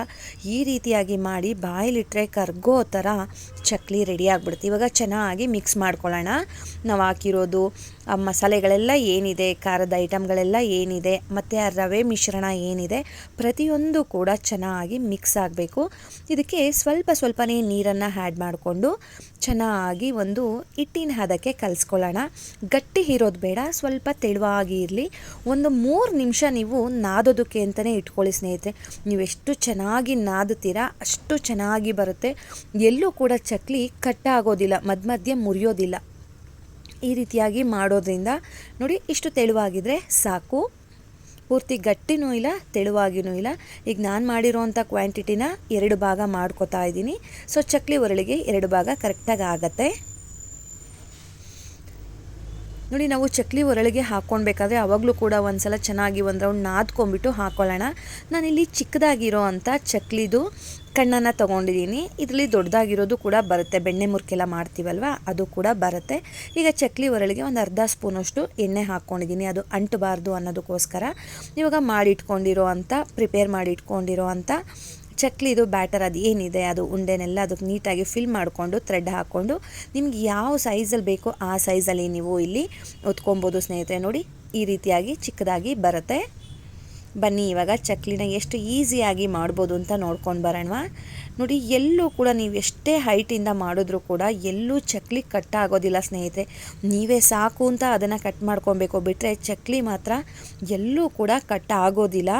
ಈ ರೀತಿಯಾಗಿ ಮಾಡಿ ಬಾಯಲ್ಲಿಟ್ಟರೆ ಕರ್ಗೋ ಥರ ಚಕ್ಲಿ ರೆಡಿ ಆಗಿಬಿಡುತ್ತೆ. ಇವಾಗ ಚೆನ್ನಾಗಿ ಮಿಕ್ಸ್ ಮಾಡ್ಕೊಳ್ಳೋಣ. ನಾವು ಹಾಕಿರೋದು ಆ ಮಸಾಲೆಗಳೆಲ್ಲ ಏನಿದೆ, ಖಾರದ ಐಟಮ್ಗಳೆಲ್ಲ ಏನಿದೆ, ಮತ್ತು ಆ ರವೆ ಮಿಶ್ರಣ ಏನಿದೆ, ಪ್ರತಿಯೊಂದು ಕೂಡ ಚೆನ್ನಾಗಿ ಮಿಕ್ಸ್ ಆಗಬೇಕು. ಇದಕ್ಕೆ ಸ್ವಲ್ಪ ಸ್ವಲ್ಪನೇ ನೀರನ್ನು ಆ್ಯಡ್ ಮಾಡಿಕೊಂಡು ಚೆನ್ನಾಗಿ ಒಂದು ಹಿಟ್ಟಿನ ಹದಕ್ಕೆ ಕಲಿಸ್ಕೊಳ್ಳೋಣ. ಗಟ್ಟಿ ಇರೋದು ಬೇಡ, ಸ್ವಲ್ಪ ತೆಳುವಾಗಿ ಇರಲಿ. ಒಂದು ಮೂರು ನಿಮಿಷ ನೀವು ನಾದೋದಕ್ಕೆ ಅಂತಲೇ ಇಟ್ಕೊಳ್ಳಿ ಸ್ನೇಹಿತರೆ. ನೀವೆಷ್ಟು ಚೆನ್ನಾಗಿ ನಾದುತ್ತೀರಾ, ಅಷ್ಟು ಚೆನ್ನಾಗಿ ಬರುತ್ತೆ. ಎಲ್ಲೂ ಕೂಡ ಚಕ್ಲಿ ಕಟ್ಟಾಗೋದಿಲ್ಲ ಮಧ್ಯ ಮಧ್ಯೆ ಮುರಿಯೋದಿಲ್ಲ. ಈ ರೀತಿಯಾಗಿ ಮಾಡೋದ್ರಿಂದ ನೋಡಿ ಇಷ್ಟು ತೆಳುವಾಗಿದ್ದರೆ ಸಾಕು. ಪೂರ್ತಿ ಗಟ್ಟಿನೂ ಇಲ್ಲ ತೆಳುವಾಗಿನೂ ಇಲ್ಲ ಈಗ ನಾನು ಮಾಡಿರೋವಂಥ ಕ್ವಾಂಟಿಟಿನ ಎರಡು ಭಾಗ ಮಾಡ್ಕೋತಾ ಇದ್ದೀನಿ. ಸೊ ಚಕ್ಲಿ ಒರಳಿಗೆ ಎರಡು ಭಾಗ ಕರೆಕ್ಟಾಗಿ ಆಗತ್ತೆ. ನೋಡಿ, ನಾವು ಚಕ್ಲಿ ಒರಳಿಗೆ ಹಾಕ್ಕೊಳ್ಬೇಕಾದ್ರೆ ಅವಾಗಲೂ ಕೂಡ ಒಂದ್ಸಲ ಚೆನ್ನಾಗಿ ಒಂದು ರೌಂಡ್ ನಾದ್ಕೊಂಡ್ಬಿಟ್ಟು ಹಾಕ್ಕೊಳ್ಳೋಣ ನಾನಿಲ್ಲಿ ಚಿಕ್ಕದಾಗಿರೋ ಅಂಥ ಚಕ್ಲಿದು ಕಣ್ಣನ್ನು ತೊಗೊಂಡಿದ್ದೀನಿ ಇದರಲ್ಲಿ ದೊಡ್ಡದಾಗಿರೋದು ಕೂಡ ಬರುತ್ತೆ. ಬೆಣ್ಣೆ ಮುರ್ಕೆಲ್ಲ ಮಾಡ್ತೀವಲ್ವ? ಅದು ಕೂಡ ಬರುತ್ತೆ. ಈಗ ಚಕ್ಲಿ ಒರಳಿಗೆ ಒಂದು ಅರ್ಧ ಸ್ಪೂನಷ್ಟು ಎಣ್ಣೆ ಹಾಕ್ಕೊಂಡಿದ್ದೀನಿ ಅದು ಅಂಟಬಾರ್ದು ಅನ್ನೋದಕ್ಕೋಸ್ಕರ. ಇವಾಗ ಮಾಡಿಟ್ಕೊಂಡಿರೋ ಅಂಥ ಪ್ರಿಪೇರ್ ಮಾಡಿಟ್ಕೊಂಡಿರೋ ಅಂಥ ಚಕ್ಲಿದು ಬ್ಯಾಟರ್ ಅದು ಏನಿದೆ, ಅದು ಉಂಡೆನೆಲ್ಲ ಅದಕ್ಕೆ ನೀಟಾಗಿ ಫಿಲ್ ಮಾಡಿಕೊಂಡು ಥ್ರೆಡ್ ಹಾಕ್ಕೊಂಡು ನಿಮ್ಗೆ ಯಾವ ಸೈಜಲ್ಲಿ ಬೇಕೋ ಆ ಸೈಜಲ್ಲಿ ನೀವು ಇಲ್ಲಿ ಒತ್ಕೊಬೋದು ಸ್ನೇಹಿತರೆ. ನೋಡಿ, ಈ ರೀತಿಯಾಗಿ ಚಿಕ್ಕದಾಗಿ ಬರುತ್ತೆ. ಬನ್ನಿ, ಇವಾಗ ಚಕ್ಲಿನ ಎಷ್ಟು ಈಸಿಯಾಗಿ ಮಾಡ್ಬೋದು ಅಂತ ನೋಡ್ಕೊಂಡು ಬರೋಣ ನೋಡಿ, ಎಲ್ಲೂ ಕೂಡ ನೀವು ಎಷ್ಟೇ ಹೈಟಿಂದ ಮಾಡಿದ್ರೂ ಕೂಡ ಎಲ್ಲೂ ಚಕ್ಲಿ ಕಟ್ ಆಗೋದಿಲ್ಲ ಸ್ನೇಹಿತರೆ. ನೀವೇ ಸಾಕು ಅಂತ ಅದನ್ನು ಕಟ್ ಮಾಡ್ಕೊಬೇಕು. ಬಿಟ್ಟರೆ ಚಕ್ಲಿ ಮಾತ್ರ ಎಲ್ಲೂ ಕೂಡ ಕಟ್ ಆಗೋದಿಲ್ಲ.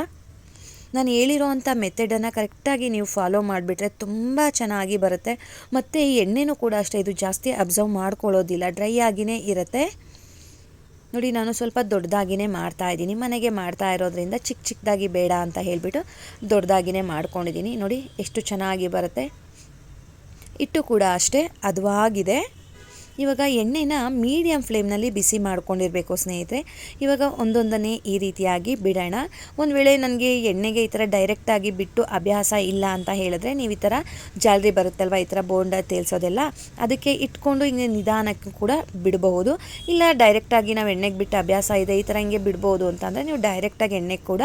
ನಾನು ಹೇಳಿರೋ ಅಂಥ ಮೆಥಡನ್ನು ಕರೆಕ್ಟಾಗಿ ನೀವು ಫಾಲೋ ಮಾಡಿಬಿಟ್ರೆ ತುಂಬ ಚೆನ್ನಾಗಿ ಬರುತ್ತೆ. ಮತ್ತು ಈ ಎಣ್ಣೆನೂ ಕೂಡ ಅಷ್ಟೇ, ಇದು ಜಾಸ್ತಿ ಅಬ್ಸರ್ವ್ ಮಾಡ್ಕೊಳ್ಳೋದಿಲ್ಲ, ಡ್ರೈ ಆಗಿಯೇ ಇರುತ್ತೆ. ನೋಡಿ, ನಾನು ಸ್ವಲ್ಪ ದೊಡ್ಡದಾಗಿಯೇ ಮಾಡ್ತಾ ಇದ್ದೀನಿ. ಮನೆಗೆ ಮಾಡ್ತಾ ಇರೋದ್ರಿಂದ ಚಿಕ್ಕ ಚಿಕ್ಕದಾಗಿ ಬೇಡ ಅಂತ ಹೇಳಿಬಿಟ್ಟು ದೊಡ್ಡದಾಗಿಯೇ ಮಾಡ್ಕೊಂಡಿದ್ದೀನಿ. ನೋಡಿ, ಎಷ್ಟು ಚೆನ್ನಾಗಿ ಬರುತ್ತೆ. ಇಟ್ಟು ಕೂಡ ಅಷ್ಟೇ ಹದವಾಗಿದೆ ಇವಾಗ ಎಣ್ಣೆನ ಮೀಡಿಯಂ ಫ್ಲೇಮ್ನಲ್ಲಿ ಬಿಸಿ ಮಾಡ್ಕೊಂಡಿರಬೇಕು ಸ್ನೇಹಿತರೆ. ಇವಾಗ ಒಂದೊಂದನ್ನೇ ಈ ರೀತಿಯಾಗಿ ಬಿಡೋಣ. ಒಂದು ವೇಳೆ ನನಗೆ ಎಣ್ಣೆಗೆ ಈ ಥರ ಡೈರೆಕ್ಟಾಗಿ ಬಿಟ್ಟು ಅಭ್ಯಾಸ ಇಲ್ಲ ಅಂತ ಹೇಳಿದ್ರೆ ನೀವು ಈ ಥರ ಜಾಲರಿ ಬರುತ್ತಲ್ವ? ಈ ಥರ ಬೋಂಡ ತೇಲ್ಸೋದೆಲ್ಲ. ಅದಕ್ಕೆ ಇಟ್ಕೊಂಡು ಹಿಂಗೆ ನಿಧಾನಕ್ಕೆ ಕೂಡ ಬಿಡಬಹುದು. ಇಲ್ಲ ಡೈರೆಕ್ಟಾಗಿ ನಾವು ಎಣ್ಣೆಗೆ ಬಿಟ್ಟು ಅಭ್ಯಾಸ ಇದೆ, ಈ ಥರ ಹಿಂಗೆ ಬಿಡ್ಬೋದು ಅಂತಂದರೆ ನೀವು ಡೈರೆಕ್ಟಾಗಿ ಎಣ್ಣೆ ಕೂಡ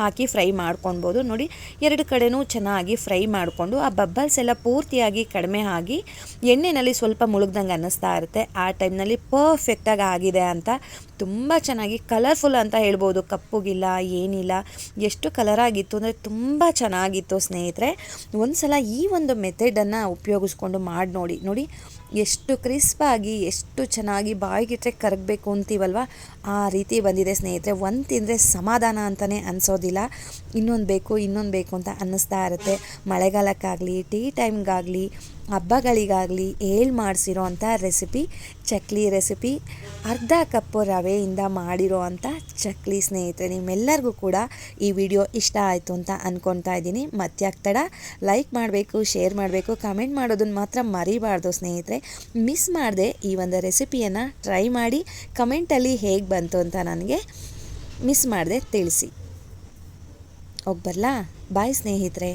ಹಾಕಿ ಫ್ರೈ ಮಾಡ್ಕೊಳ್ಬೋದು ನೋಡಿ, ಎರಡು ಕಡೆನೂ ಚೆನ್ನಾಗಿ ಫ್ರೈ ಮಾಡಿಕೊಂಡು ಆ ಬಬ್ಬಲ್ಸ್ ಎಲ್ಲ ಪೂರ್ತಿಯಾಗಿ ಕಡಿಮೆ ಆಗಿ ಎಣ್ಣೆಯಲ್ಲಿ ಸ್ವಲ್ಪ ಮುಳುಗ್ದಂಗೆ ಅನ್ನಿಸ್ತಾ ಇರುತ್ತೆ. ಆ ಟೈಮ್ನಲ್ಲಿ ಪರ್ಫೆಕ್ಟಾಗಿ ಆಗಿದೆ ಅಂತ ತುಂಬ ಚೆನ್ನಾಗಿ ಕಲರ್ಫುಲ್ ಅಂತ ಹೇಳ್ಬೋದು. ಕಪ್ಪುಗಿಲ್ಲ, ಏನಿಲ್ಲ, ಎಷ್ಟು ಕಲರ್ ಆಗಿತ್ತು ಅಂದರೆ ತುಂಬ ಚೆನ್ನಾಗಿತ್ತು ಸ್ನೇಹಿತರೆ. ಒಂದು ಸಲ ಈ ಒಂದು ಮೆಥಡನ್ನು ಉಪಯೋಗಿಸ್ಕೊಂಡು ಮಾಡಿ ನೋಡಿ. ನೋಡಿ, ಎಷ್ಟು ಕ್ರಿಸ್ಪಾಗಿ ಎಷ್ಟು ಚೆನ್ನಾಗಿ ಬಾಯಿಗಿಟ್ರೆ ಕರಗಬೇಕು ಅಂತೀವಲ್ವ? ಆ ರೀತಿ ಬಂದಿದೆ ಸ್ನೇಹಿತರೆ. ಒಂದು ತಿಂದರೆ ಸಮಾಧಾನ ಅಂತಲೇ ಅನಿಸೋದಿಲ್ಲ. ಇನ್ನೊಂದು ಬೇಕು ಇನ್ನೊಂದು ಬೇಕು ಅಂತ ಅನ್ನಿಸ್ತಾ ಇರುತ್ತೆ. ಮಳೆಗಾಲಕ್ಕಾಗಲಿ ಟೀ ಟೈಮ್ಗಾಗಲಿ ಹಬ್ಬಗಳಿಗಾಗಲಿ ಏಳು ಮಾಡಿಸಿರೋ ಅಂಥ ರೆಸಿಪಿ ಚಕ್ಲಿ ರೆಸಿಪಿ ಅರ್ಧ ಕಪ್ಪು ರವೆಯಿಂದ ಮಾಡಿರೋ ಅಂಥ ಚಕ್ಲಿ ಸ್ನೇಹಿತರೆ, ನಿಮ್ಮೆಲ್ಲರಿಗೂ ಕೂಡ ಈ ವಿಡಿಯೋ ಇಷ್ಟ ಆಯಿತು ಅಂತ ಅಂದ್ಕೊತಾ ಇದ್ದೀನಿ. ಮತ್ತೆ ತಡ ಲೈಕ್ ಮಾಡಬೇಕು ಶೇರ್ ಮಾಡಬೇಕು ಕಮೆಂಟ್ ಮಾಡೋದನ್ನು ಮಾತ್ರ ಮರಿಬಾರ್ದು ಸ್ನೇಹಿತರೆ. ಮಿಸ್ ಮಾಡದೆ ಈ ಒಂದು ರೆಸಿಪಿಯನ್ನು ಟ್ರೈ ಮಾಡಿ ಕಮೆಂಟಲ್ಲಿ ಹೇಗೆ ಬಂತು ಅಂತ ನನಗೆ ಮಿಸ್ ಮಾಡದೆ ತಿಳಿಸಿ. ಹೋಗಿ ಬರಲಾ? ಬಾಯ್ ಸ್ನೇಹಿತರೆ.